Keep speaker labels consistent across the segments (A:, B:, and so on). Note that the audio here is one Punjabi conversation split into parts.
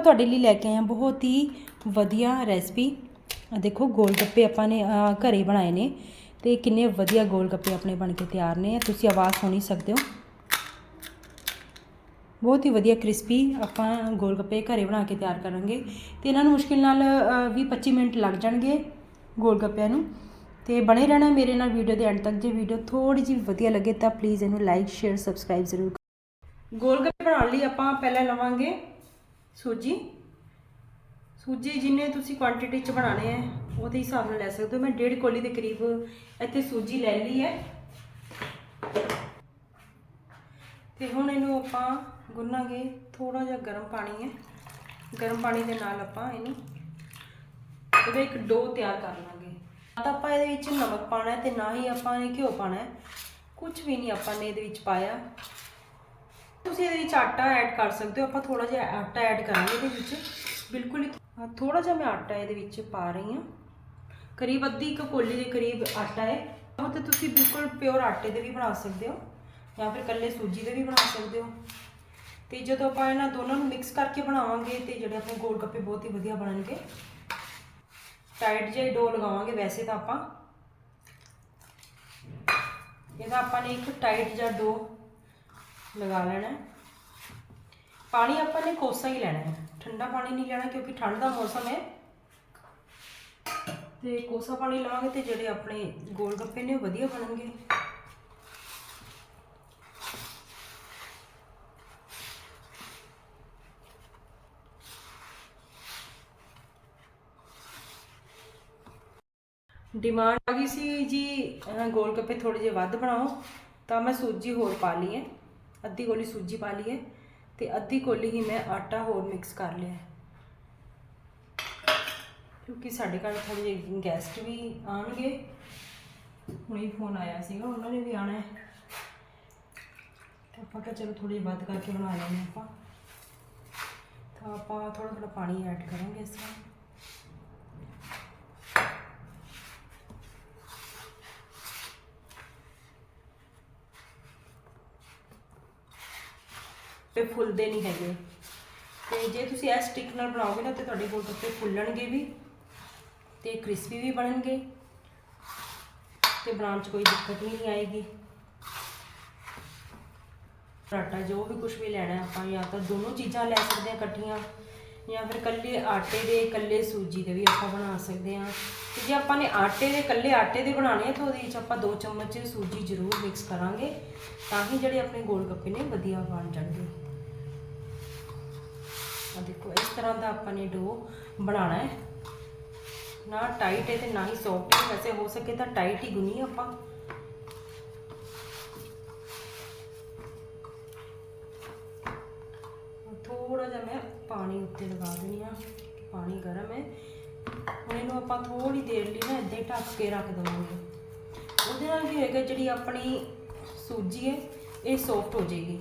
A: ਤੁਹਾਡੇ ਲਈ ਲੈ ਕੇ ਆਇਆ ਬਹੁਤ ਹੀ ਵਧੀਆ ਰੈਸਪੀ ਦੇਖੋ ਗੋਲ ਗੱਪੇ ਆਪਾਂ ਨੇ ਅਹ, ਘਰੇ ਬਣਾਏ ਨੇ ਤੇ ਕਿੰਨੇ ਵਧੀਆ ਗੋਲ ਗੱਪੇ ਆਪਣੇ ਬਣ ਕੇ ਤਿਆਰ ਨੇ। ਤੁਸੀਂ ਆਵਾਜ਼ ਸੁਣ ਹੀ ਸਕਦੇ ਹੋ। ਬਹੁਤ ਹੀ ਵਧੀਆ ਕ੍ਰਿਸਪੀ ਆਪਾਂ ਗੋਲ ਗੱਪੇ ਘਰੇ ਬਣਾ ਕੇ ਤਿਆਰ ਕਰਾਂਗੇ ਤੇ ਇਹਨਾਂ ਨੂੰ ਮੁਸ਼ਕਿਲ ਨਾਲ 20-25 ਮਿੰਟ ਲੱਗ ਜਾਣਗੇ ਗੋਲ ਗੱਪਿਆਂ ਨੂੰ। ਤੇ ਬਣੇ ਰਹਿਣਾ ਮੇਰੇ ਨਾਲ ਵੀਡੀਓ ਦੇ ਐਂਡ ਤੱਕ। ਜੇ ਵੀਡੀਓ ਥੋੜੀ ਜਿਹੀ ਵਧੀਆ ਲੱਗੇ ਤਾਂ ਪਲੀਜ਼ ਇਹਨੂੰ ਲਾਈਕ ਸ਼ੇਅਰ ਸਬਸਕ੍ਰਾਈਬ ਜ਼ਰੂਰ ਗੋਲ ਗੱਪੇ ਬਣਾਉਣ ਲਈ ਆਪਾਂ ਪਹਿਲਾਂ ਲਵਾਂਗੇ ਸੂਜੀ? ਸੂਜੀ ਜਿੰਨੇ ਤੁਸੀਂ ਕੁਆਂਟੀਟੀ ਚ ਬਣਾਣੇ ਹੈ ਉਹਦੇ ਹਿਸਾਬ ਨਾਲ ਲੈ ਸਕਦੇ ਹੋ। ਮੈਂ ਡੇਢ ਕੋਲੀ ਦੇ ਕਰੀਬ ਇੱਥੇ ਸੂਜੀ ਲੈ ਲਈ ਹੈ ਤੇ ਹੁਣ ਇਹਨੂੰ ਆਪਾਂ ਗੁੰਨਾਂਗੇ ਥੋੜਾ ਜਿਹਾ ਗਰਮ ਪਾਣੀ ਹੈ ਗਰਮ ਪਾਣੀ ਦੇ ਨਾਲ ਆਪਾਂ ਇਹਨੂੰ, ਇਹਦਾ ਇੱਕ ਡੋ ਤਿਆਰ ਕਰ ਲਾਂਗੇ। ਨਾ ਤਾਂ ਆਪਾਂ ਇਹਦੇ ਵਿੱਚ ਨਮਕ ਪਾਣਾ ਹੈ ਤੇ ਨਾ ਹੀ ਆਪਾਂ ਨੇ ਘਿਓ ਪਾਣਾ ਹੈ ਕੁਝ ਵੀ ਨਹੀਂ ਆਪਾਂ ਨੇ ਇਹਦੇ ਵਿੱਚ ਪਾਇਆ। ਤੁਸੀਂ ਇਹਦੇ ਵਿੱਚ ਆਟਾ ਐਡ ਕਰ ਸਕਦੇ ਹੋ। ਆਪਾਂ ਥੋੜਾ ਜਿਹਾ ਆਟਾ ਐਡ ਕਰਾਂਗੇ ਇਹਦੇ ਵਿੱਚ। ਬਿਲਕੁਲ ਹੀ ਥੋੜਾ ਜਿਹਾ ਮੈਂ ਆਟਾ ਇਹਦੇ ਵਿੱਚ ਪਾ ਰਹੀ ਹਾਂ। ਕਰੀਬ ਅੱਧੀ ਕੁ ਕੋਲੀ ਦੇ ਕਰੀਬ ਆਟਾ ਹੈ। ਉਹ ਤੇ ਤੁਸੀਂ ਬਿਲਕੁਲ ਪਿਓਰ ਆਟੇ ਦੇ ਵੀ ਬਣਾ ਸਕਦੇ ਹੋ, ਜਾਂ ਫਿਰ ਕੱਲੇ ਸੂਜੀ ਦੇ ਵੀ ਬਣਾ ਸਕਦੇ ਹੋ। ਤੇ ਜਦੋਂ ਆਪਾਂ ਇਹਨਾਂ ਦੋਨਾਂ ਨੂੰ ਮਿਕਸ ਕਰਕੇ ਬਣਾਵਾਂਗੇ, ਤੇ ਜਿਹੜੇ ਆਪਣੇ ਗੋਲ ਗੱਪੇ ਬਹੁਤ ਹੀ ਵਧੀਆ ਬਣਨਗੇ। ਟਾਈਟ ਜਿਹਾ ਡੋ ਲਗਾਵਾਂਗੇ ਵੈਸੇ ਤਾਂ ਆਪਾਂ। ਇਹਦਾ ਆਪਾਂ ਨੇ ਇੱਕ ਟਾਈਟ ਜਿਹਾ ਡੋ ਲਗਾ ਲੈਣਾ ਪਾਣੀ ਆਪਾਂ ਨੇ ਕੋਸਾ ਹੀ ਲੈਣਾ ਹੈ। ਠੰਡਾ ਪਾਣੀ ਨਹੀਂ ਲੈਣਾ ਕਿਉਂਕਿ ਠੰਡ ਦਾ ਮੌਸਮ ਹੈ। ਤੇ ਕੋਸਾ ਪਾਣੀ ਲਵਾਂਗੇ ਤੇ ਜਿਹੜੇ ਆਪਣੇ ਗੋਲ ਗੱਪੇ ਨੇ ਉਹ ਵਧੀਆ ਬਣਨਗੇ। ਡਿਮਾਂਡ ਆ ਗਈ ਸੀ ਜੀ ਗੋਲ ਗੱਪੇ ਥੋੜੇ ਜਿਹੇ ਵੱਧ ਬਣਾਓ, ਤਾਂ ਮੈਂ ਸੂਜੀ ਹੋਰ ਪਾ ਲਈ ਹੈ। ਅੱਧੀ ਕੋਲੀ ਸੂਜੀ ਪਾ ਲਈ ਹੈ ਤੇ ਅੱਧੀ ਕੋਲੀ ਹੀ ਮੈਂ ਆਟਾ ਹੋਰ ਮਿਕਸ ਕਰ ਲਿਆ। ਕਿਉਂਕਿ ਸਾਡੇ ਘਰ ਥੋੜੇ ਜਿਹੇ ਗੈਸਟ ਵੀ ਆਣਗੇ ਹੁਣੇ ਫੋਨ ਆਇਆ ਸੀਗਾ, ਉਹਨਾਂ ਨੇ ਵੀ ਆਣਾ ਹੈ। ਤਾਂ ਆਪਾਂ ਕਿਹਾ ਚਲੋ ਥੋੜੀ ਵੱਧ ਕਰਕੇ ਬਣਾ ਲੈਂਦੇ ਹਾਂ ਆਪਾਂ। ਤਾਂ ਆਪਾਂ ਥੋੜਾ ਥੋੜਾ ਪਾਣੀ ਐਡ ਕਰਾਂਗੇ ਇਸ ਤਰ੍ਹਾਂ। ਤੇ ਫੁੱਲਦੇ ਨਹੀਂ ਹੈਗੇ। ਤੇ ਜੇ ਤੁਸੀਂ ਇਹ ਸਟਿਕ ਨਾਲ ਬਣਾਓਗੇ ਨਾ ਤੇ ਤੁਹਾਡੇ ਗੋਲ ਗੱਪੇ ਫੁੱਲਣਗੇ ਵੀ ਤੇ ਕ੍ਰਿਸਪੀ ਵੀ ਬਣਨਗੇ। ਤੇ ਬਣਾਉਣ 'ਚ ਕੋਈ ਦਿੱਕਤ ਵੀ ਨਹੀਂ ਆਏਗੀ। ਆਟਾ ਜੋ ਵੀ ਕੁਝ ਵੀ ਲੈਣਾ ਆਪਾਂ ਜਾਂ ਤਾਂ ਦੋਨੋਂ ਚੀਜ਼ਾਂ ਲੈ ਸਕਦੇ ਹਾਂ ਇਕੱਠੀਆਂ ਜਾਂ ਫਿਰ ਕੱਲੇ ਆਟੇ ਦੇ ਕੱਲੇ ਸੂਜੀ ਦੇ ਵੀ ਆਪਾਂ ਬਣਾ ਸਕਦੇ ਹਾਂ। ਤੇ ਜੇ ਆਪਾਂ ਨੇ ਆਟੇ ਦੇ ਕੱਲੇ ਆਟੇ ਦੇ ਬਣਾਉਣੇ ਆ ਤਾਂ ਉਹਦੇ ਵਿੱਚ ਆਪਾਂ 2 ਚਮਚ ਸੂਜੀ ਜ਼ਰੂਰ ਮਿਕਸ ਕਰਾਂਗੇ, ਤਾਂ ਹੀ ਜਿਹੜੇ ਆਪਣੇ ਗੋਲ ਗੱਪੇ ਨੇ ਵਧੀਆ ਬਣ ਜਾਣਗੇ। ਆ ਦੇਖੋ, ਇਸ ਤਰ੍ਹਾਂ ਦਾ ਆਪਾਂ ਨੇ ਡੋ ਬਣਾਉਣਾ ਹੈ। ਨਾ ਟਾਈਟ ਹੈ ਤੇ ਨਾ ਹੀ ਸੌਫਟ ਹੈ। ਵੈਸੇ ਹੋ ਸਕੇ ਤਾਂ ਟਾਈਟ ਹੀ ਗੁੰਨੀ ਆਪਾਂ। ਥੋੜਾ ਜਿਹਾ ਮੈਂ ਪਾਣੀ ਉੱਤੇ ਲਗਾ ਦਿੰਦੀ ਆ। ਪਾਣੀ ਗਰਮ ਹੈ। ਹੁਣ ਇਹਨੂੰ ਆਪਾਂ ਥੋੜੀ ਦੇਰ ਲਈ ਨਾ ਇੱਦਾਂ ਹੀ ਢੱਕ ਕੇ ਰੱਖ ਦਵਾਂਗੇ। ਉਹਦੇ ਨਾਲ ਕੀ ਹੋਏਗਾ ਜਿਹੜੀ ਆਪਣੀ ਸੂਜੀ ਹੈ, ਇਹ ਸੌਫਟ ਹੋ ਜਾਏਗੀ।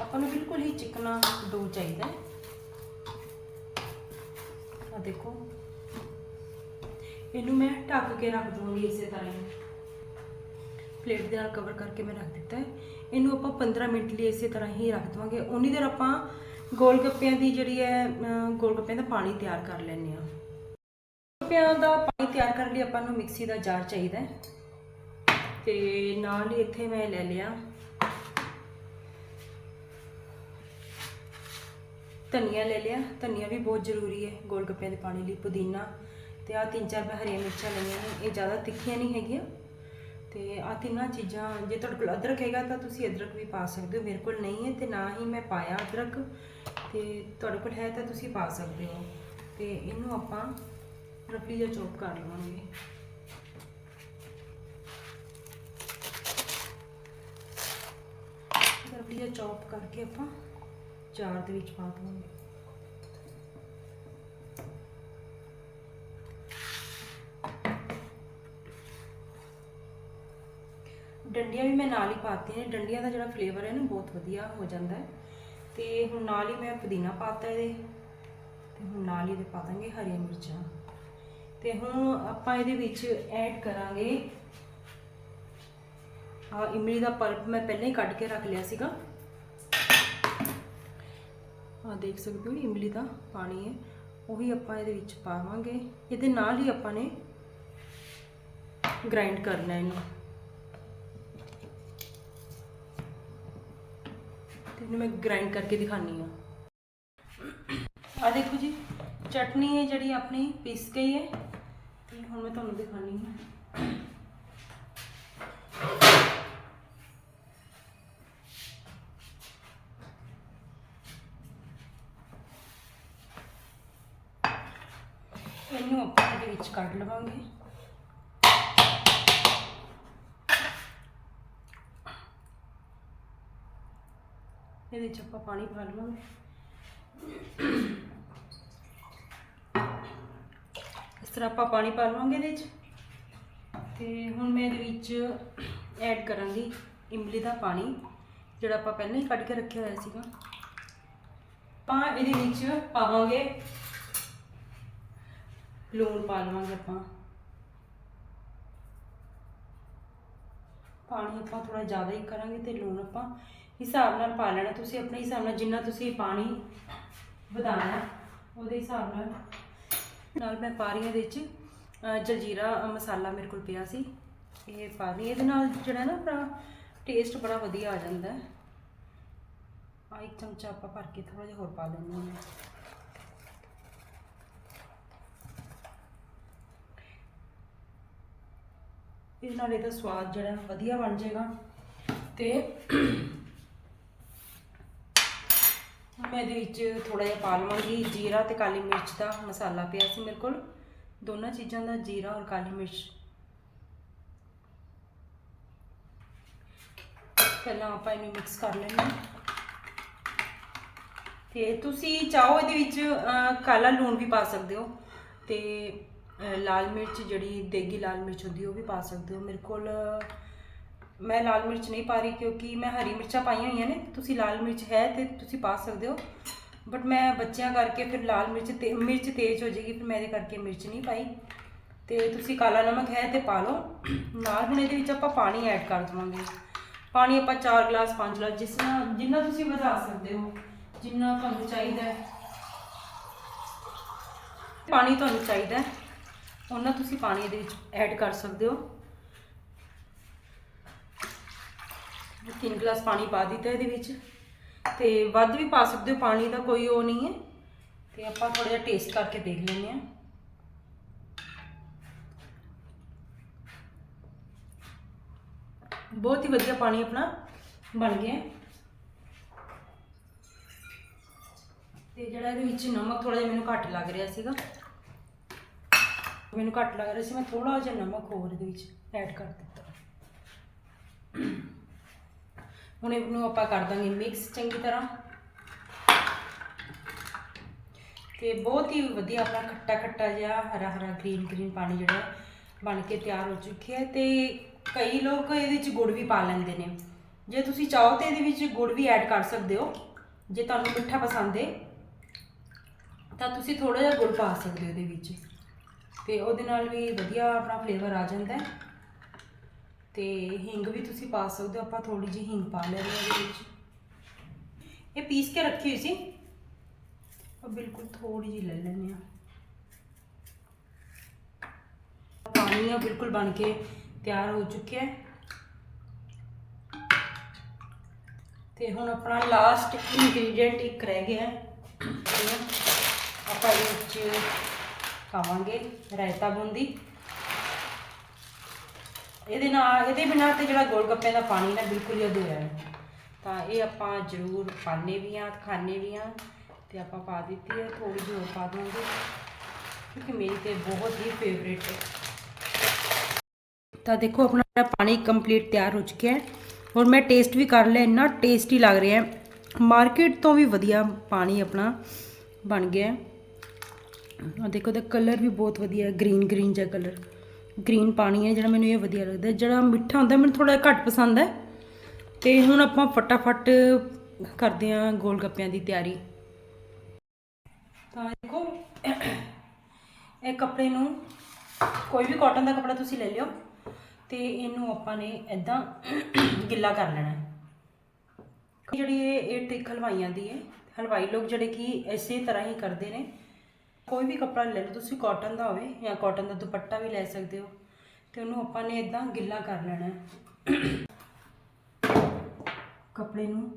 A: ਆਪਾਂ ਨੂੰ ਬਿਲਕੁਲ ਹੀ ਚਿਕਨਾ ਡੋ ਚਾਹੀਦਾ ਹੈ। ਆ ਦੇਖੋ। ਇਹਨੂੰ ਮੈਂ ਢੱਕ ਕੇ ਰੱਖ ਦੂੰਗੀ ਇਸੇ ਤਰ੍ਹਾਂ ਹੀ। ਪਲੇਟ ਦੇ ਨਾਲ ਕਵਰ ਕਰਕੇ ਮੈਂ ਰੱਖ ਦਿੱਤਾ ਹੈ। ਇਹਨੂੰ ਆਪਾਂ 15 ਮਿੰਟ ਲਈ ਇਸੇ ਤਰ੍ਹਾਂ ਹੀ ਰੱਖ ਦਵਾਂਗੇ। ਉਨੀ ਦੇਰ ਆਪਾਂ ਗੋਲ ਗੱਪਿਆਂ ਦੀ ਜਿਹੜੀ ਹੈ ਅਮ, ਗੋਲ ਗੱਪਿਆਂ ਦਾ ਪਾਣੀ ਤਿਆਰ ਕਰ ਲੈਂਦੇ ਹਾਂ। ਗੱਪਿਆਂ ਦਾ ਪਾਣੀ ਤਿਆਰ ਕਰਨ ਲਈ ਆਪਾਂ ਨੂੰ ਮਿਕਸੀ ਦਾ ਜਾਰ ਚਾਹੀਦਾ ਹੈ। ਤੇ ਨਾਲ ਹੀ ਇੱਥੇ ਮੈਂ ਲੈ ਲਿਆ ਧਨੀਆ ਲੈ ਲਿਆ। ਧਨੀਆ ਵੀ ਬਹੁਤ ਜ਼ਰੂਰੀ ਹੈ ਗੋਲ ਗੱਪਿਆਂ ਦੇ ਪਾਣੀ ਲਈ ਪੁਦੀਨਾ ਤੇ ਆ ਤਿੰਨ ਚਾਰ ਮੈਂ ਹਰੀਆਂ ਮਿਰਚਾਂ ਲਈਆਂ ਨੇ ਇਹ ਜ਼ਿਆਦਾ ਤਿੱਖੀਆਂ ਨਹੀਂ ਹੈਗੀਆਂ। ਤੇ ਆ ਤਿੰਨਾਂ ਚੀਜ਼ਾਂ, ਜੇ ਤੁਹਾਡੇ ਕੋਲ ਅਦਰਕ ਹੈਗਾ ਤਾਂ ਤੁਸੀਂ ਅਦਰਕ ਵੀ ਪਾ ਸਕਦੇ ਹੋ। ਮੇਰੇ ਕੋਲ ਨਹੀਂ ਹੈ ਤੇ ਨਾ ਹੀ ਮੈਂ ਪਾਇਆ ਅਦਰਕ ਤੇ ਤੁਹਾਡੇ ਕੋਲ ਹੈ ਤਾਂ ਤੁਸੀਂ ਪਾ ਸਕਦੇ ਹੋ। ਤੇ ਇਹਨੂੰ ਆਪਾਂ ਰਫਲੀ ਜਿਹਾ ਚੌਪ ਕਰ ਲਵਾਂਗੇ। ਰਫਲੀ ਜਿਹਾ ਚੌਪ ਕਰਕੇ ਆਪਾਂ ਚਾਰ ਦੇ ਵਿੱਚ ਪਾ ਦਵਾਂਗੇ। ਮੈਂ ਨਾਲ ਹੀ ਪਾਤੀਆਂ ਨੇ ਡੰਡੀਆਂ ਦਾ ਜਿਹੜਾ ਫਲੇਵਰ ਹੈ ਨਾ, ਬਹੁਤ ਵਧੀਆ ਹੋ ਜਾਂਦਾ ਹੈ। ਤੇ ਹੁਣ ਨਾਲ ਹੀ ਮੈਂ ਪੁਦੀਨਾ ਪਾਤਾ ਇਹਦੇ। ਤੇ ਹੁਣ ਨਾਲ ਹੀ ਇਹਦੇ ਪਾ ਦਾਂਗੇ ਹਰੀਆਂ ਮਿਰਚਾਂ। ਤੇ ਹੁਣ ਆਪਾਂ ਇਹਦੇ ਵਿੱਚ ਐਡ ਕਰਾਂਗੇ ਆ ਇਮਲੀ ਦਾ ਪਲਪ ਮੈਂ ਪਹਿਲਾਂ ਹੀ ਕੱਢ ਕੇ ਰੱਖ ਲਿਆ ਸੀਗਾ। ਆ ਦੇਖ ਸਕਦੇ ਹੋ ਇਮਲੀ ਦਾ ਪਾਣੀ ਹੈ। ਉਹੀ ਆਪਾਂ ਇਹਦੇ ਵਿੱਚ ਪਾਵਾਂਗੇ। ਇਹਦੇ ਨਾਲ ਹੀ ਆਪਾਂ ਨੇ ਗ੍ਰਾਈਂਡ ਕਰਨਾ ਇਹਨੂੰ। ਇਹਨੂੰ ਮੈਂ ਗ੍ਰਾਈਂਡ ਕਰਕੇ ਦਿਖਾਨੀ ਆ ਆ ਦੇਖੋ ਜੀ ਚਟਨੀ ਹੈ ਜਿਹੜੀ ਆਪਣੀ ਪੀਸ ਗਈ ਹੈ ਤੇ ਹੁਣ ਮੈਂ ਤੁਹਾਨੂੰ ਦਿਖਾਨੀ ਆ ਇਹਨੂੰ ਆਪਾਂ ਇਹਦੇ ਵਿੱਚ ਕੱਢ ਲਵਾਂਗੇ ਇਹਦੇ 'ਚ ਆਪਾਂ ਪਾਣੀ ਪਾ ਲਵਾਂਗੇ। ਇਸ ਤਰ੍ਹਾਂ ਆਪਾਂ ਪਾਣੀ ਪਾ ਲਵਾਂਗੇ ਇਹਦੇ 'ਚ। ਤੇ ਹੁਣ ਮੈਂ ਇਹਦੇ ਵਿੱਚ ਐਡ ਕਰਾਂਗੀ ਇਮਲੀ ਦਾ ਪਾਣੀ, ਜਿਹੜਾ ਆਪਾਂ ਪਹਿਲਾਂ ਹੀ ਕੱਢ ਕੇ ਰੱਖਿਆ ਹੋਇਆ ਸੀਗਾ। ਆਪਾਂ ਇਹਦੇ ਵਿੱਚ ਪਾਵਾਂਗੇ ਲੂਣ ਪਾ ਲਵਾਂਗੇ ਆਪਾਂ। ਪਾਣੀ ਆਪਾਂ ਥੋੜਾ ਜ਼ਿਆਦਾ ਹੀ ਕਰਾਂਗੇ ਤੇ ਲੂਣ ਆਪਾਂ ਹਿਸਾਬ ਨਾਲ ਪਾ ਲੈਣਾ ਤੁਸੀਂ ਆਪਣੇ ਹਿਸਾਬ ਨਾਲ ਜਿੰਨਾ ਤੁਸੀਂ ਪਾਣੀ ਵਧਾਉਣਾ ਉਹਦੇ ਹਿਸਾਬ ਨਾਲ। ਨਾਲ ਮੈਂ ਪਾ ਰਹੀ ਹਾਂ ਇਹਦੇ ਵਿੱਚ ਅ, ਜਲਜੀਰਾ ਮਸਾਲਾ ਮੇਰੇ ਕੋਲ ਪਿਆ ਸੀ। ਇਹ ਪਾ ਰਹੀ ਇਹਦੇ ਨਾਲ ਜਿਹੜਾ ਨਾ ਆਪਣਾ ਟੇਸਟ ਬੜਾ ਵਧੀਆ ਆ ਜਾਂਦਾ ਹੈ। ਆ ਇੱਕ ਚਮਚਾ ਆਪਾਂ ਭਰ ਕੇ ਥੋੜਾ ਜਿਹਾ ਹੋਰ ਪਾ ਲੈਂਦੇ ਹਾਂ। ਇਹਦੇ ਨਾਲ ਇਹਦਾ ਸਵਾਦ ਜਿਹੜਾ ਵਧੀਆ ਬਣ ਜਾਏਗਾ। ਤੇ ਮੈਂ ਇਹਦੇ ਵਿੱਚ ਥੋੜਾ ਜਿਹਾ ਪਾ ਲਵਾਂਗੀ, ਜੀਰਾ ਤੇ ਕਾਲੀ ਮਿਰਚ ਦਾ ਮਸਾਲਾ ਪਿਆ ਸੀ ਮੇਰੇ ਕੋਲ। ਦੋਨਾਂ ਚੀਜ਼ਾਂ ਦਾ ਜੀਰਾ ਔਰ ਕਾਲੀ ਮਿਰਚ। ਪਹਿਲਾਂ ਆਪਾਂ ਇਹਨੂੰ ਮਿਕਸ ਕਰ ਲੈਂਦੇ ਹਾਂ। ਤੇ ਤੁਸੀਂ ਚਾਹੋ ਇਹਦੇ ਵਿੱਚ ਕਾਲਾ ਲੂਣ ਵੀ ਪਾ ਸਕਦੇ ਹੋ ਤੇ ਲਾਲ ਮਿਰਚ ਜਿਹੜੀ ਦੇਗੀ ਲਾਲ ਮਿਰਚ ਹੁੰਦੀ ਉਹ ਵੀ ਪਾ ਸਕਦੇ ਹੋ। ਮੇਰੇ ਕੋਲ ਮੈਂ ਲਾਲ ਮਿਰਚ ਨਹੀਂ ਪਾ ਰਹੀ ਕਿਉਂਕਿ ਮੈਂ ਹਰੀ ਮਿਰਚਾਂ ਪਾਈਆਂ ਹੋਈਆਂ ਨੇ। ਤੁਸੀਂ ਲਾਲ ਮਿਰਚ ਹੈ ਤੇ ਤੁਸੀਂ ਪਾ ਸਕਦੇ ਹੋ। ਬਟ ਮੈਂ ਬੱਚਿਆਂ ਕਰਕੇ ਫਿਰ ਲਾਲ ਮਿਰਚ ਤੇ, ਮਿਰਚ ਤੇਜ਼ ਹੋ ਜਾਏਗੀ, ਫਿਰ ਮੈਂ ਇਹਦੇ ਕਰਕੇ ਮਿਰਚ ਨਹੀਂ ਪਾਈ। ਤੇ ਤੁਸੀਂ ਕਾਲਾ ਨਮਕ ਹੈ ਤੇ ਪਾ ਲਓ। ਨਾਲ ਹੁਣ ਇਹਦੇ ਵਿੱਚ ਆਪਾਂ ਪਾਣੀ ਐਡ ਕਰ ਦੇਵਾਂਗੇ। ਪਾਣੀ ਆਪਾਂ 4 ਗਲਾਸ 5 ਗਲਾਸ, ਜਿਸ ਨਾਲ ਜਿੰਨਾ ਤੁਸੀਂ ਵਧਾ ਸਕਦੇ ਹੋ, ਜਿੰਨਾ ਤੁਹਾਨੂੰ ਚਾਹੀਦਾ ਹੈ। ਪਾਣੀ ਤੁਹਾਨੂੰ ਚਾਹੀਦਾ ਹੈ। ਉਹਨਾਂ ਤੁਸੀਂ ਪਾਣੀ ਇਹਦੇ ਵਿੱਚ ਐਡ ਕਰ ਸਕਦੇ ਹੋ। ਤਿੰਨ ਗਲਾਸ ਪਾਣੀ ਪਾ ਦਿੱਤਾ ਇਹਦੇ ਵਿੱਚ। ਤੇ ਵੱਧ ਵੀ ਪਾ ਸਕਦੇ ਹੋ, ਪਾਣੀ ਦਾ ਕੋਈ ਉਹ ਨਹੀਂ ਹੈ। ਤੇ ਆਪਾਂ ਥੋੜਾ ਜਿਹਾ ਟੇਸਟ ਕਰਕੇ ਦੇਖ ਲੈਂਦੇ ਹਾਂ। ਬਹੁਤ ਹੀ ਵਧੀਆ ਪਾਣੀ ਆਪਣਾ ਬਣ ਗਿਆ ਹੈ। ਤੇ ਜਿਹੜਾ ਇਹਦੇ ਵਿੱਚ ਨਮਕ ਥੋੜਾ ਜਿਹਾ ਮੈਨੂੰ ਘੱਟ ਲੱਗ ਰਿਹਾ ਸੀਗਾ। ਮੈਨੂੰ ਘੱਟ ਲੱਗ ਰਿਹਾ ਸੀ, ਮੈਂ ਥੋੜਾ ਜਿਹਾ ਨਮਕ ਹੋਰ ਇਹਦੇ ਵਿੱਚ ਐਡ ਕਰ ਦਿੱਤਾ। ਹੁਣ ਇਹਨੂੰ ਆਪਾਂ ਕਰ ਦਾਂਗੇ ਮਿਕਸ ਚੰਗੀ ਤਰ੍ਹਾਂ। ਤੇ ਬਹੁਤ ਹੀ ਵਧੀਆ ਆਪਣਾ ਖੱਟਾ ਖੱਟਾ ਜਿਹਾ ਹਰਾ ਹਰਾ ਗ੍ਰੀਨ ਗ੍ਰੀਨ ਪਾਣੀ ਜਿਹੜਾ ਬਣ ਕੇ ਤਿਆਰ ਹੋ ਚੁੱਕਿਆ ਹੈ ਤੇ ਕਈ ਲੋਕ ਇਹਦੇ ਵਿੱਚ ਗੁੜ ਵੀ ਪਾ ਲੈਂਦੇ ਨੇ। ਜੇ ਤੁਸੀਂ ਚਾਹੋ ਤੇ ਇਹਦੇ ਵਿੱਚ ਗੁੜ ਵੀ ਐਡ ਕਰ ਸਕਦੇ ਹੋ। ਜੇ ਤੁਹਾਨੂੰ ਮਿੱਠਾ ਪਸੰਦ ਹੈ ਤਾਂ ਤੁਸੀਂ ਥੋੜਾ ਜਿਹਾ ਗੁੜ ਪਾ ਸਕਦੇ ਹੋ ਇਹਦੇ ਵਿੱਚ। ਤੇ ਉਹਦੇ ਨਾਲ ਵੀ ਵਧੀਆ ਆਪਣਾ ਫਲੇਵਰ ਆ ਜਾਂਦਾ ਹੈ। ਤੇ ਹਿੰਗ ਵੀ ਤੁਸੀਂ ਪਾ ਸਕਦੇ ਹੋ, ਆਪਾਂ ਥੋੜੀ ਜਿਹੀ ਹਿੰਗ ਪਾ ਲੈਣੀ ਹੈ ਇਹਦੇ ਵਿੱਚ। ਇਹ ਪੀਸ ਕੇ ਰੱਖੀ ਹੋਈ ਸੀ? ਉਹ ਬਿਲਕੁਲ ਥੋੜੀ ਜਿਹੀ ਲੈ ਲੈਣੀ ਆ ਪਾਣੀ ਆ, ਬਿਲਕੁਲ ਬਣ ਕੇ ਤਿਆਰ ਹੋ ਚੁੱਕਿਆ ਹੈ। ਤੇ ਹੁਣ ਆਪਣਾ ਲਾਸਟ ਇਨਗਰੀਡੀਅੰਟ ਇੱਕ ਰਹਿ ਗਿਆ ਹੈ। ਇਹ ਆਪਾਂ ਇਹਦੇ ਵਿੱਚ ਪਾਵਾਂਗੇ ਰਾਇਤਾ ਬੂੰਦੀ। ਇਹਦੇ ਨਾਲ, ਇਹਦੇ ਬਿਨਾਂ ਤੇ ਜਿਹੜਾ ਗੋਲ ਗੱਪੇ ਦਾ ਪਾਣੀ ਨਾ ਬਿਲਕੁਲ ਹੀ ਅਧੂਰਾ ਹੈ। ਤਾਂ ਇਹ ਆਪਾਂ ਜ਼ਰੂਰ ਪਾਣੇ ਵੀ ਆ ਖਾਣੇ ਵੀ ਆ ਤੇ ਆਪਾਂ ਪਾ ਦਿੱਤੀ ਹੈ ਥੋੜੀ ਜਿਹੀ ਹੋਰ ਪਾ ਦਵਾਂਗੇ ਕਿਉਂਕਿ ਮੇਰੀ ਤੇ ਬਹੁਤ ਹੀ ਫੇਵਰੇਟ ਹੈ। ਤਾਂ ਦੇਖੋ, ਆਪਣਾ ਪਾਣੀ ਕੰਪਲੀਟ ਤਿਆਰ ਹੋ ਚੁੱਕਿਆ ਹੈ। ਔਰ ਮੈਂ ਟੇਸਟ ਵੀ ਕਰ ਲਿਆ, ਇੰਨਾ ਟੇਸਟੀ ਲੱਗ ਰਿਹਾ ਹੈ। ਮਾਰਕੀਟ ਤੋਂ ਵੀ ਵਧੀਆ ਪਾਣੀ ਆਪਣਾ ਬਣ ਗਿਆ ਹੈ। ਆ ਦੇਖੋ ਦਾ ਕਲਰ ਵੀ ਬਹੁਤ ਵਧੀਆ ਗ੍ਰੀਨ ਗ੍ਰੀਨ ਜਿਹਾ ਕਲਰ ਗ੍ਰੀਨ ਪਾਣੀ ਹੈ, ਜਿਹੜਾ ਮੈਨੂੰ ਇਹ ਵਧੀਆ ਲੱਗਦਾ ਜਿਹੜਾ ਮਿੱਠਾ ਹੁੰਦਾ, ਮੈਨੂੰ ਥੋੜਾ ਘੱਟ ਪਸੰਦ ਹੈ। ਤੇ ਹੁਣ ਆਪਾਂ ਫਟਾਫਟ ਕਰਦੇ ਹਾਂ ਗੋਲ ਗੱਪਿਆਂ ਦੀ ਤਿਆਰੀ। ਤਾਂ ਦੇਖੋ, ਇਹ ਕੱਪੜੇ ਨੂੰ ਕੋਈ ਵੀ ਕਾਟਨ ਦਾ ਕੱਪੜਾ ਤੁਸੀਂ ਲੈ ਲਿਓ, ਤੇ ਇਹਨੂੰ ਆਪਾਂ ਨੇ ਇਦਾਂ ਗਿੱਲਾ ਕਰ ਲੈਣਾ ਜਿਹੜੀ ਇਹ ਇਹ ਟਿਕ ਹਲਵਾਈਆਂ ਦੀ ਹੈ, ਹਲਵਾਈ ਲੋਕ ਜਿਹੜੇ ਕਿ ਇਸੇ ਤਰ੍ਹਾਂ ਹੀ ਕਰਦੇ ਨੇ। ਕੋਈ ਵੀ ਕੱਪੜਾ ਲੈ ਲਓ, ਤੁਸੀਂ ਕਾਟਨ ਦਾ ਹੋਵੇ ਜਾਂ ਕਾਟਨ ਦਾ ਦੁਪੱਟਾ ਵੀ ਲੈ ਸਕਦੇ ਹੋ। ਤੇ ਉਹਨੂੰ ਆਪਾਂ ਨੇ ਇਦਾਂ ਗਿੱਲਾ ਕਰ ਲੈਣਾ ਕੱਪੜੇ ਨੂੰ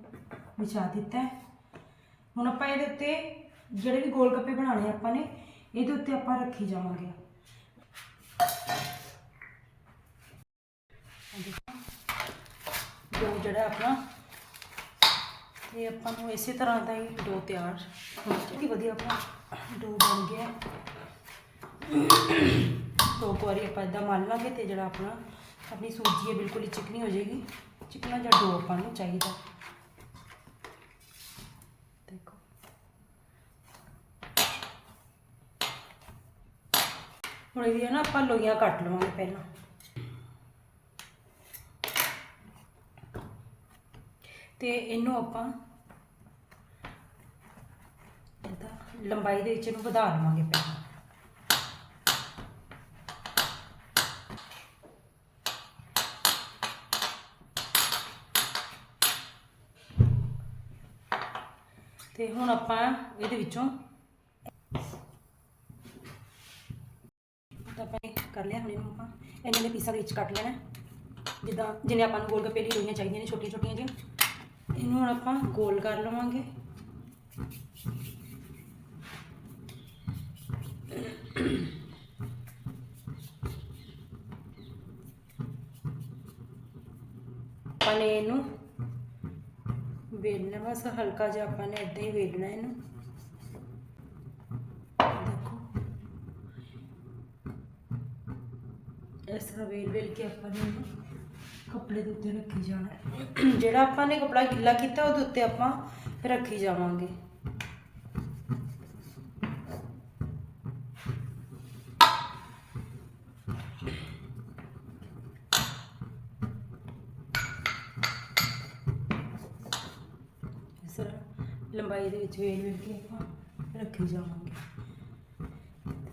A: ਵਿਛਾ ਦਿੱਤਾ ਹੁਣ ਆਪਾਂ ਇਹਦੇ ਉੱਤੇ ਜਿਹੜੇ ਵੀ ਗੋਲ ਗੱਪੇ ਬਣਾਉਣੇ ਆਪਾਂ ਨੇ, ਇਹਦੇ ਉੱਤੇ ਆਪਾਂ ਰੱਖੀ ਜਾਵਾਂਗੇ। ਡੋ ਜਿਹੜਾ ਆਪਣਾ, ਇਹ ਆਪਾਂ ਨੂੰ ਇਸੇ ਤਰ੍ਹਾਂ ਦਾ ਹੀ ਡੋ ਤਿਆਰ ਹੋਣਾ ਚਾਹੀਦਾ ਵਧੀਆ ਆਪਣਾ ਡੋ ਬਣ ਗਿਆ ਦੋ ਕੁ ਵਾਰੀ ਆਪਾਂ ਇਦਾਂ ਮਲ ਲਾਂਗੇ ਤੇ ਜਿਹੜਾ ਆਪਣਾ, ਆਪਣੀ ਸੂਜੀ ਹੈ, ਬਿਲਕੁਲ ਹੀ ਚਿਕਨੀ ਹੋ ਜਾਏਗੀ। ਚਿਕਨਾ ਜਿਹਾ ਡੋ ਆਪਾਂ ਨੂੰ ਚਾਹੀਦਾ। ਦੇਖੋ। ਹੁਣ ਇਹਦੀਆਂ ਨਾ ਆਪਾਂ ਲੋਈਆਂ ਕੱਟ ਲਵਾਂਗੇ ਪਹਿਲਾਂ। ਤੇ ਇਹਨੂੰ ਆਪਾਂ ਇਹਦਾ ਲੰਬਾਈ ਦੇ ਵਿੱਚ ਇਹਨੂੰ ਵਧਾ ਲਵਾਂਗੇ ਪਹਿਲਾਂ। ਤੇ ਹੁਣ ਆਪਾਂ ਇਹਦੇ ਵਿੱਚੋਂ ਤਾਂ ਆਪਾਂ ਇਹ ਕਰ ਲਿਆ, ਹੁਣ ਇਹਨੂੰ ਆਪਾਂ ਇਹਨਾਂ ਦੇ ਪੀਸਾਂ ਦੇ ਵਿੱਚ ਕੱਟ ਲੈਣਾ। ਜਿੱਦਾਂ ਜਿੰਨੇ ਆਪਾਂ ਨੂੰ ਗੋਲ ਗੱਪੇ ਲਈ ਲੋਈਆਂ ਚਾਹੀਦੀਆਂ ਨੇ ਛੋਟੀਆਂ ਛੋਟੀਆਂ ਜਿਹੀਆਂ। ਇਹਨੂੰ ਹੁਣ ਆਪਾਂ ਗੋਲ ਕਰ ਲਵਾਂਗੇ। ਆਪਾਂ ਨੇ ਇਹਨੂੰ ਵੇਲਣਾ ਬਸ, ਹਲਕਾ ਜਿਹਾ ਆਪਾਂ ਨੇ ਇਦਾਂ ਹੀ ਵੇਲਣਾ ਇਹਨੂੰ। ਦੇਖੋ। ਇਸ ਤਰ੍ਹਾਂ ਵੇਲ ਵੇਲ ਕੇ ਆਪਾਂ ਨੇ ਕੱਪੜੇ ਦੇ ਉੱਤੇ ਰੱਖੀ ਜਾਣਾ। ਜਿਹੜਾ ਆਪਾਂ ਨੇ ਕੱਪੜਾ ਗਿੱਲਾ ਕੀਤਾ, ਉਹਦੇ ਉੱਤੇ ਆਪਾਂ ਰੱਖੀ ਜਾਵਾਂਗੇ। ਤਰ੍ਹਾਂ ਲੰਬਾਈ ਦੇ ਵਿੱਚ ਵੇਲ ਵੇਲ ਕੇ ਆਪਾਂ ਰੱਖੀ ਜਾਵਾਂਗੇ।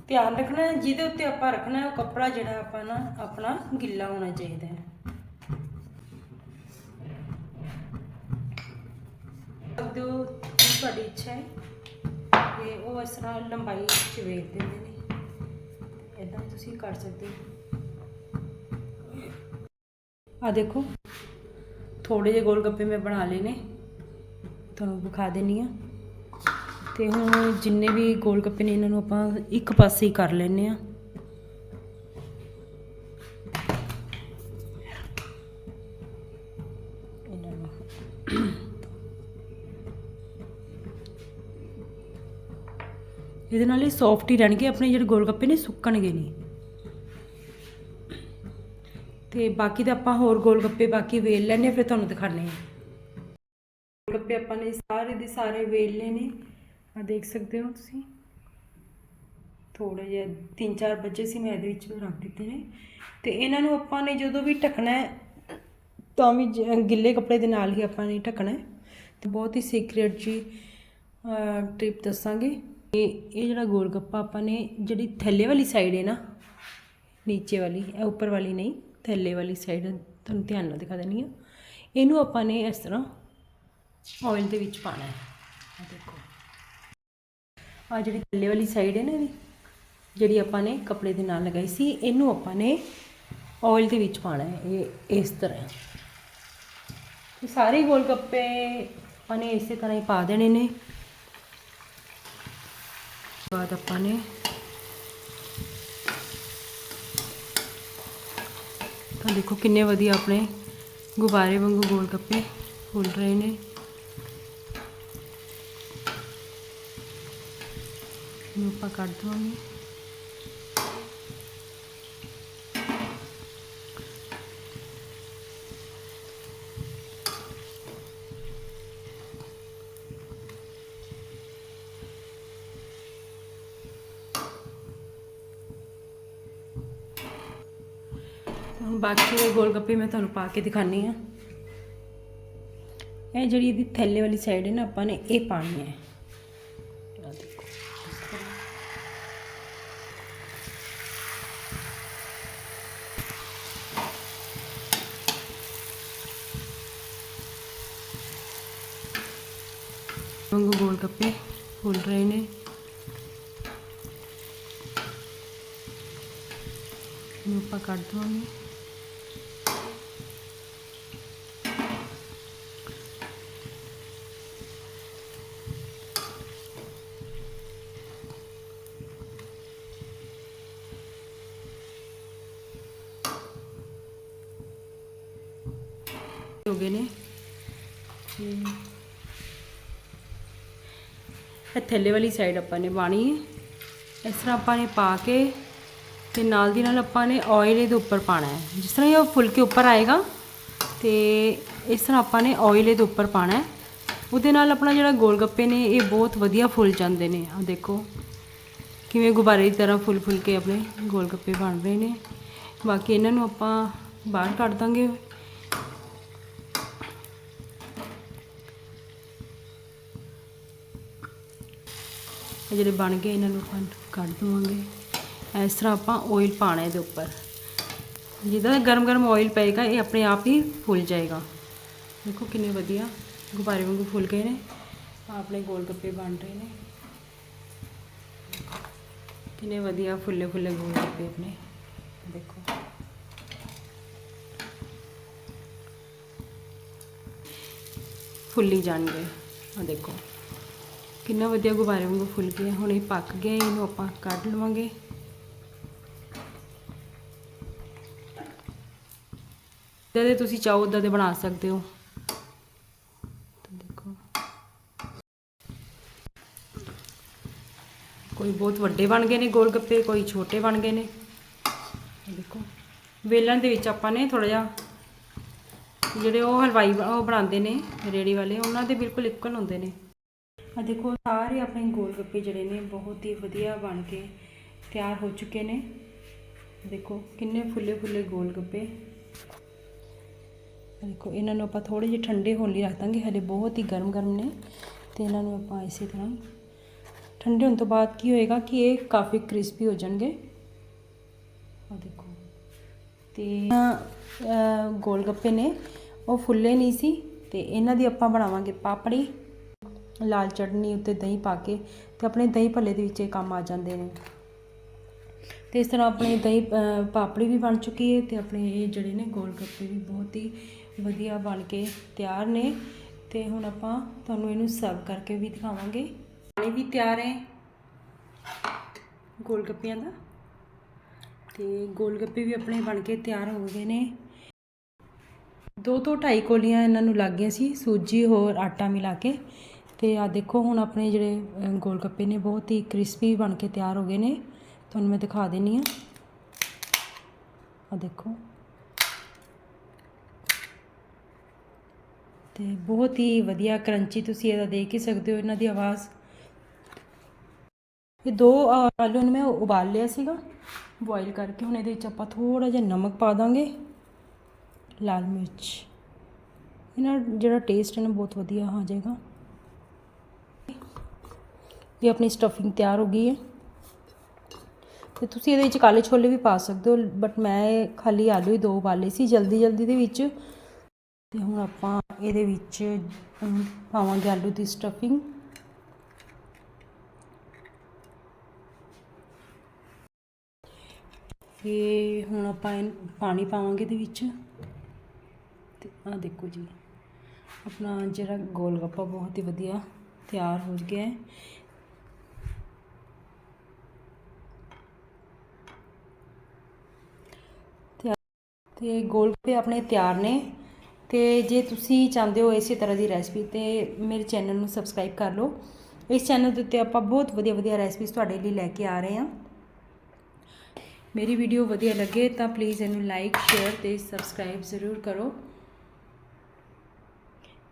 A: ਧਿਆਨ ਰੱਖਣਾ, ਜਿਹਦੇ ਉੱਤੇ ਆਪਾਂ ਰੱਖਣਾ ਹੈ ਉਹ ਕੱਪੜਾ ਜਿਹੜਾ ਆਪਾਂ ਨਾ, ਆਪਣਾ ਗਿੱਲਾ ਹੋਣਾ ਚਾਹੀਦਾ ਹੈ। ਸਕਦੇ ਤੁਹਾਡੀ ਇੱਛਾ ਹੈ, ਤੇ ਉਹ ਇਸ ਤਰ੍ਹਾਂ ਲੰਬਾਈ ਵਿੱਚ ਵੇਲ ਦਿੰਦੇ ਨੇ। ਇਦਾਂ ਤੁਸੀਂ ਕਰ ਸਕਦੇ ਹੋ। ਆ ਦੇਖੋ ਥੋੜੇ ਜਿਹੇ ਗੋਲ ਗੱਪੇ ਮੈਂ ਬਣਾ ਲਏ ਨੇ। ਤੁਹਾਨੂੰ ਵਿਖਾ ਦੇਣੀ ਆ। ਤੇ ਹੁਣ ਜਿੰਨੇ ਵੀ ਗੋਲ ਗੱਪੇ ਨੇ, ਇਹਨਾਂ ਨੂੰ ਆਪਾਂ ਇੱਕ ਪਾਸੇ ਹੀ ਕਰ ਲੈਨੇ ਆ। ਇਹਦੇ ਨਾਲ ਇਹ ਸੌਫਟ ਹੀ ਰਹਿਣਗੇ, ਆਪਣੇ ਜਿਹੜੇ ਗੋਲ ਗੱਪੇ ਨੇ ਸੁੱਕਣਗੇ ਨਹੀਂ। ਤੇ ਬਾਕੀ ਤਾਂ ਆਪਾਂ ਹੋਰ ਗੋਲ ਗੱਪੇ ਬਾਕੀ ਵੇਲ ਲੈਣੇ ਫਿਰ ਤੁਹਾਨੂੰ ਦਿਖਾਣੇ ਆ। ਨੇ ਸਾਰੇ ਦੇ ਸਾਰੇ ਵੇਲ ਲਏ ਨੇ। ਆ ਦੇਖ ਸਕਦੇ ਹੋ ਤੁਸੀਂ। ਥੋੜੇ ਜਿਹਾ ਤਿੰਨ ਚਾਰ ਬੱਚੇ ਸੀ ਮੈਂ ਇਹਦੇ ਵਿੱਚ ਰੱਖ ਦਿੱਤੇ ਨੇ। ਤੇ ਇਹਨਾਂ ਨੂੰ ਆਪਾਂ ਨੇ ਜਦੋਂ ਵੀ ਢੱਕਣਾ ਹੈ, ਤਾਂ ਵੀ ਜ- ਗਿੱਲੇ ਕੱਪੜੇ ਦੇ ਨਾਲ ਹੀ ਆਪਾਂ ਨੇ ਢੱਕਣਾ ਹੈ। ਤੇ ਬਹੁਤ ਹੀ ਸੀਕ੍ਰੀਟ ਜੀ ਟ੍ਰਿਪ ਦੱਸਾਂਗੇ। ਇਹ ਇਹ ਜਿਹੜਾ ਗੋਲਗੱਪਾ ਆਪਾਂ ਨੇ, ਜਿਹੜੀ ਥੱਲੇ ਵਾਲੀ ਸਾਈਡ ਹੈ ਨਾ, ਨੀਚੇ ਵਾਲੀ, ਇਹ ਉੱਪਰ ਵਾਲੀ ਨਹੀਂ, ਥੱਲੇ ਵਾਲੀ ਸਾਈਡ ਤੁਹਾਨੂੰ ਧਿਆਨ ਨਾਲ ਦਿਖਾ ਦੇਣੀ ਆ ਇਹਨੂੰ ਆਪਾਂ ਨੇ ਇਸ ਤਰ੍ਹਾਂ ਆਇਲ ਦੇ ਵਿੱਚ ਪਾਣਾ ਹੈ। ਆ ਦੇਖੋ। ਆ ਜਿਹੜੀ ਥੱਲੇ ਵਾਲੀ ਸਾਈਡ ਹੈ ਨਾ ਇਹਦੀ ਜਿਹੜੀ ਆਪਾਂ ਨੇ ਕੱਪੜੇ ਦੇ ਨਾਲ ਲਗਾਈ ਸੀ ਇਹਨੂੰ ਆਪਾਂ ਨੇ ਆਇਲ ਦੇ ਵਿੱਚ ਪਾਣਾ ਹੈ ਇਹ ਇਸ ਤਰ੍ਹਾਂ। ਤੇ ਸਾਰੇ ਗੋਲ ਗੱਪੇ ਆਪਾਂ ਨੇ ਇਸੇ ਤਰ੍ਹਾਂ ਹੀ ਪਾ ਦੇਣੇ ਨੇ। ਬਾਅਦ ਆਪਾਂ ਨੇ ਤਾਂ ਦੇਖੋ ਕਿੰਨੇ ਵਧੀਆ ਆਪਣੇ ਗੁਬਾਰੇ ਵਾਂਗੂ ਗੋਲ ਗੱਪੇ ਫੁੱਲ ਰਹੇ ਨੇ। ਆਪਾਂ ਕੱਢ ਦਵਾਂਗੇ ਬਾਕੀ ਦੇ ਗੋਲ ਗੱਪੇ ਮੈਂ ਤੁਹਾਨੂੰ ਪਾ ਕੇ ਦਿਖਾਨੀ ਆ ਇਹ ਜਿਹੜੀ ਇਹਦੀ ਥੱਲੇ ਵਾਲੀ ਸਾਈਡ ਹੈ ਨਾ, ਆਪਾਂ ਨੇ ਇਹ ਪਾਣੀ ਹੈ। ਵਾਂਗੂ ਗੋਲ ਗੱਪੇ ਫੁੱਲ ਰਹੇ ਨੇ। ਇਹਨੂੰ ਆਪਾਂ ਕੱਢ ਦਵਾਂਗੇ। ਹੋ ਗਏ ਨੇ। ਇਹ ਥੱਲੇ ਵਾਲੀ ਸਾਈਡ ਆਪਾਂ ਨੇ ਪਾਣੀ ਹੈ। ਇਸ ਤਰ੍ਹਾਂ ਆਪਾਂ ਨੇ ਪਾ ਕੇ ਤੇ ਨਾਲ ਦੀ ਨਾਲ ਆਪਾਂ ਨੇ ਆਇਲ ਇਹਦੇ ਉੱਪਰ ਪਾਣਾ ਹੈ। ਜਿਸ ਤਰ੍ਹਾਂ ਹੀ ਉਹ ਫੁੱਲ ਉੱਪਰ ਆਏਗਾ ਤੇ ਇਸ ਤਰ੍ਹਾਂ ਆਪਾਂ ਨੇ ਆਇਲ ਇਹਦੇ ਉੱਪਰ ਪਾਣਾ ਹੈ। ਉਹਦੇ ਨਾਲ ਆਪਣਾ ਜਿਹੜਾ ਗੋਲ ਗੱਪੇ ਨੇ, ਇਹ ਬਹੁਤ ਵਧੀਆ ਫੁੱਲ ਜਾਂਦੇ ਨੇ। ਆ ਦੇਖੋ, ਕਿਵੇਂ ਗੁਬਾਰੇ ਦੀ ਤਰ੍ਹਾਂ ਫੁੱਲ ਫੁੱਲ ਕੇ ਆਪਣੇ ਗੋਲ ਗੱਪੇ ਬਣ ਰਹੇ ਨੇ। ਬਾਕੀ ਇਹਨਾਂ ਨੂੰ ਆਪਾਂ ਬਾਹਰ ਕੱਢ ਦਾਂਗੇ। ਜਿਹੜੇ ਬਣ ਗਏ, ਇਹਨਾਂ ਨੂੰ ਆਪਾਂ ਕੱਢ ਦਵਾਂਗੇ। ਇਸ ਤਰ੍ਹਾਂ ਆਪਾਂ ਆਇਲ ਪਾਣਾ ਇਹਦੇ ਉੱਪਰ। ਜਿਹਦਾ ਗਰਮ ਗਰਮ ਆਇਲ ਪਏਗਾ, ਇਹ ਆਪਣੇ ਆਪ ਹੀ ਫੁੱਲ ਜਾਏਗਾ। ਦੇਖੋ ਕਿੰਨੇ ਵਧੀਆ ਗੁਬਾਰੇ ਵਾਂਗੂ ਫੁੱਲ ਗਏ ਨੇ। ਆਪਣੇ ਗੋਲ ਗੱਪੇ ਬਣ ਰਹੇ ਨੇ। ਕਿੰਨੇ ਵਧੀਆ ਫੁੱਲੇ ਫੁੱਲੇ ਗੋਲ ਗੱਪੇ ਆਪਣੇ। ਦੇਖੋ। ਫੁੱਲੀ ਜਾਣਗੇ। ਆ ਦੇਖੋ। ਕਿੰਨਾ ਵਧੀਆ ਗੁਬਾਰੇ ਵਾਂਗੂ ਫੁੱਲ ਗਏ ਹੁਣ ਇਹ ਪੱਕ ਗਏ ਇਹਨੂੰ ਆਪਾਂ ਕੱਢ ਲਵਾਂਗੇ। ਜਦ ਤੁਸੀਂ ਚਾਹੋ ਉਦਾਂ ਦੇ ਬਣਾ ਸਕਦੇ ਹੋ। ਦੇਖੋ। ਕੋਈ ਬਹੁਤ ਵੱਡੇ ਬਣ ਗਏ ਨੇ ਗੋਲ ਗੱਪੇ ਕੋਈ ਛੋਟੇ ਬਣ ਗਏ ਨੇ। ਦੇਖੋ। ਵੇਲਣ ਦੇ ਵਿੱਚ ਆਪਾਂ ਨੇ ਥੋੜਾ ਜਿਹਾ ਜਿਹੜੇ ਉਹ ਹਲਵਾਈ, ਉਹ ਬਣਾਉਂਦੇ ਨੇ ਰੇੜੀ ਵਾਲੇ, ਉਹਨਾਂ ਦੇ ਬਿਲਕੁਲ ਇਕੁਅਲ ਹੁੰਦੇ ਨੇ। ਆ ਦੇਖੋ ਸਾਰੇ ਆਪਣੇ ਗੋਲ ਗੱਪੇ ਜਿਹੜੇ ਨੇ ਬਹੁਤ ਹੀ ਵਧੀਆ ਬਣ ਕੇ ਤਿਆਰ ਹੋ ਚੁੱਕੇ ਨੇ। ਦੇਖੋ ਕਿੰਨੇ ਫੁੱਲੇ ਫੁੱਲੇ ਗੋਲ ਗੱਪੇ ਦੇਖੋ ਇਹਨਾਂ ਨੂੰ ਆਪਾਂ ਥੋੜੇ ਜਿਹੇ ਠੰਡੇ ਹੋਣ ਲਈ ਰੱਖ ਦਾਂਗੇ ਹਲੇ ਬਹੁਤ ਹੀ ਗਰਮ ਗਰਮ ਨੇ। ਤੇ ਇਹਨਾਂ ਨੂੰ ਆਪਾਂ ਇਸੇ ਤਰ੍ਹਾਂ ਠੰਡੇ ਹੋਣ ਤੋਂ ਬਾਅਦ ਕੀ ਹੋਏਗਾ ਕਿ ਇਹ ਕਾਫੀ ਕ੍ਰਿਸਪੀ ਹੋ ਜਾਣਗੇ। ਆ ਦੇਖੋ। ਤੇ ਅਹ, ਗੋਲ ਗੱਪੇ ਨੇ ਉਹ ਫੁੱਲੇ ਨਹੀਂ ਸੀ ਤੇ ਇਹਨਾਂ ਦੀ ਆਪਾਂ ਬਣਾਵਾਂਗੇ ਪਾਪੜੀ। ਲਾਲ ਚਟਨੀ ਉੱਤੇ ਦਹੀਂ ਪਾ ਕੇ ਤੇ ਆਪਣੇ ਦਹੀਂ ਭੱਲੇ ਦੇ ਵਿੱਚ ਇਹ ਕੰਮ ਆ ਜਾਂਦੇ ਨੇ। ਤੇ ਇਸ ਤਰ੍ਹਾਂ ਆਪਣੇ ਦਹੀਂ ਪਾਪੜੀ ਵੀ ਬਣ ਚੁੱਕੀ ਹੈ ਤੇ ਆਪਣੇ ਇਹ ਜਿਹੜੇ ਨੇ ਗੋਲ ਗੱਪੇ ਵੀ ਬਹੁਤ ਹੀ ਵਧੀਆ ਬਣ ਕੇ ਤਿਆਰ ਨੇ। ਤੇ ਹੁਣ ਆਪਾਂ ਤੁਹਾਨੂੰ ਇਹਨੂੰ ਸਰਵ ਕਰਕੇ ਵੀ ਦਿਖਾਵਾਂਗੇ। ਪਾਣੀ ਵੀ ਤਿਆਰ ਹੈ ਗੋਲ ਗੱਪਿਆਂ ਦਾ। ਤੇ ਗੋਲ ਗੱਪੇ ਵੀ ਆਪਣੇ ਬਣ ਕੇ ਤਿਆਰ ਹੋ ਗਏ ਨੇ। ਦੋ ਤੋਂ ਢਾਈ ਕੋਲੀਆਂ ਇਹਨਾਂ ਨੂੰ ਲੱਗ ਗਈਆਂ ਸੀ। ਸੂਜੀ, ਹੋਰ ਆਟਾ ਮਿਲਾ ਕੇ। ਅਤੇ ਆਹ ਦੇਖੋ ਹੁਣ ਆਪਣੇ ਜਿਹੜੇ ਅ, ਗੋਲ ਗੱਪੇ ਨੇ ਬਹੁਤ ਹੀ ਕ੍ਰਿਸਪੀ ਬਣ ਕੇ ਤਿਆਰ ਹੋ ਗਏ ਨੇ। ਤੁਹਾਨੂੰ ਮੈਂ ਦਿਖਾ ਦਿੰਨੀ ਆ। ਆ ਦੇਖੋ। ਤੇ ਬਹੁਤ ਹੀ ਵਧੀਆ ਕਰੰਚੀ ਤੁਸੀਂ ਇਹਦਾ ਦੇਖ ਹੀ ਸਕਦੇ ਹੋ ਇਹਨਾਂ ਦੀ ਆਵਾਜ਼। ਇਹ ਦੋ ਆਲੂ ਨੂੰ ਮੈਂ ਉਬਾਲ ਲਿਆ ਸੀਗਾ। ਬੋਇਲ ਕਰਕੇ ਹੁਣ ਇਹਦੇ ਵਿੱਚ ਆਪਾਂ ਥੋੜਾ ਜਿਹਾ ਨਮਕ ਪਾ ਦਾਂਗੇ। ਲਾਲ ਮਿਰਚ। ਇਹਨਾਂ ਜਿਹੜਾ ਟੇਸਟ ਹੈ ਨਾ ਬਹੁਤ ਵਧੀਆ ਆ ਜਾਏਗਾ। ਇਹ ਆਪਣੀ ਸਟਫਿੰਗ ਤਿਆਰ ਹੋ ਗਈ ਹੈ। ਤੇ ਤੁਸੀਂ ਇਹਦੇ ਵਿੱਚ ਕਾਲੇ ਛੋਲੇ ਵੀ ਪਾ ਸਕਦੇ ਹੋ ਬਟ ਮੈਂ ਖਾਲੀ ਆਲੂ ਹੀ ਦੋ ਉਬਾਲੇ ਸੀ ਜਲਦੀ ਜਲਦੀ ਦੇ ਵਿੱਚ। ਤੇ ਹੁਣ ਆਪਾਂ ਇਹਦੇ ਵਿੱਚ ਪਾਵਾਂਗੇ ਆਲੂ ਦੀ ਸਟਫਿੰਗ ਤੇ ਹੁਣ ਆਪਾਂ ਪਾਣੀ ਪਾਵਾਂਗੇ ਇਹਦੇ ਵਿੱਚ। ਤੇ ਆ ਦੇਖੋ ਜੀ, ਆਪਣਾ ਜਿਹੜਾ ਗੋਲ ਗੱਪਾ ਬਹੁਤ ਹੀ ਵਧੀਆ ਤਿਆਰ ਹੋ ਗਿਆ ਹੈ ਤੇ ਤੇ ਗੋਲ ਆਪਣੇ ਤਿਆਰ ਨੇ ਤੇ ਜੇ ਤੁਸੀਂ ਚਾਹੁੰਦੇ ਹੋ ਇਸੇ ਤਰ੍ਹਾਂ ਦੀ ਰੈਸਪੀ ਤੇ ਮੇਰੇ ਚੈਨਲ ਨੂੰ ਸਬਸਕ੍ਰਾਈਬ ਕਰ ਲਓ। ਇਸ ਚੈਨਲ ਦੇ ਉੱਤੇ ਆਪਾਂ ਬਹੁਤ ਵਧੀਆ ਵਧੀਆ ਰੈਸਪੀਜ਼ ਤੁਹਾਡੇ ਲਈ ਲੈ ਕੇ ਆ ਰਹੇ ਹਾਂ। ਮੇਰੀ ਵੀਡੀਓ ਵਧੀਆ ਲੱਗੇ ਤਾਂ ਪਲੀਜ਼ ਇਹਨੂੰ ਲਾਈਕ ਸ਼ੇਅਰ ਤੇ ਸਬਸਕ੍ਰਾਈਬ ਜ਼ਰੂਰ ਕਰੋ।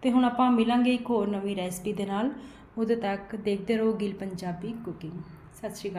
A: ਤੇ ਹੁਣ ਆਪਾਂ ਮਿਲਾਂਗੇ ਇੱਕ ਹੋਰ ਨਵੀਂ ਰੈਸਪੀ ਦੇ ਨਾਲ। ਉਦੋਂ ਤੱਕ ਦੇਖਦੇ ਰਹੋ ਗਿਲ ਪੰਜਾਬੀ ਕੁਕਿੰਗ ਸਤਿ ਸ਼੍ਰੀ ਅਕਾਲ।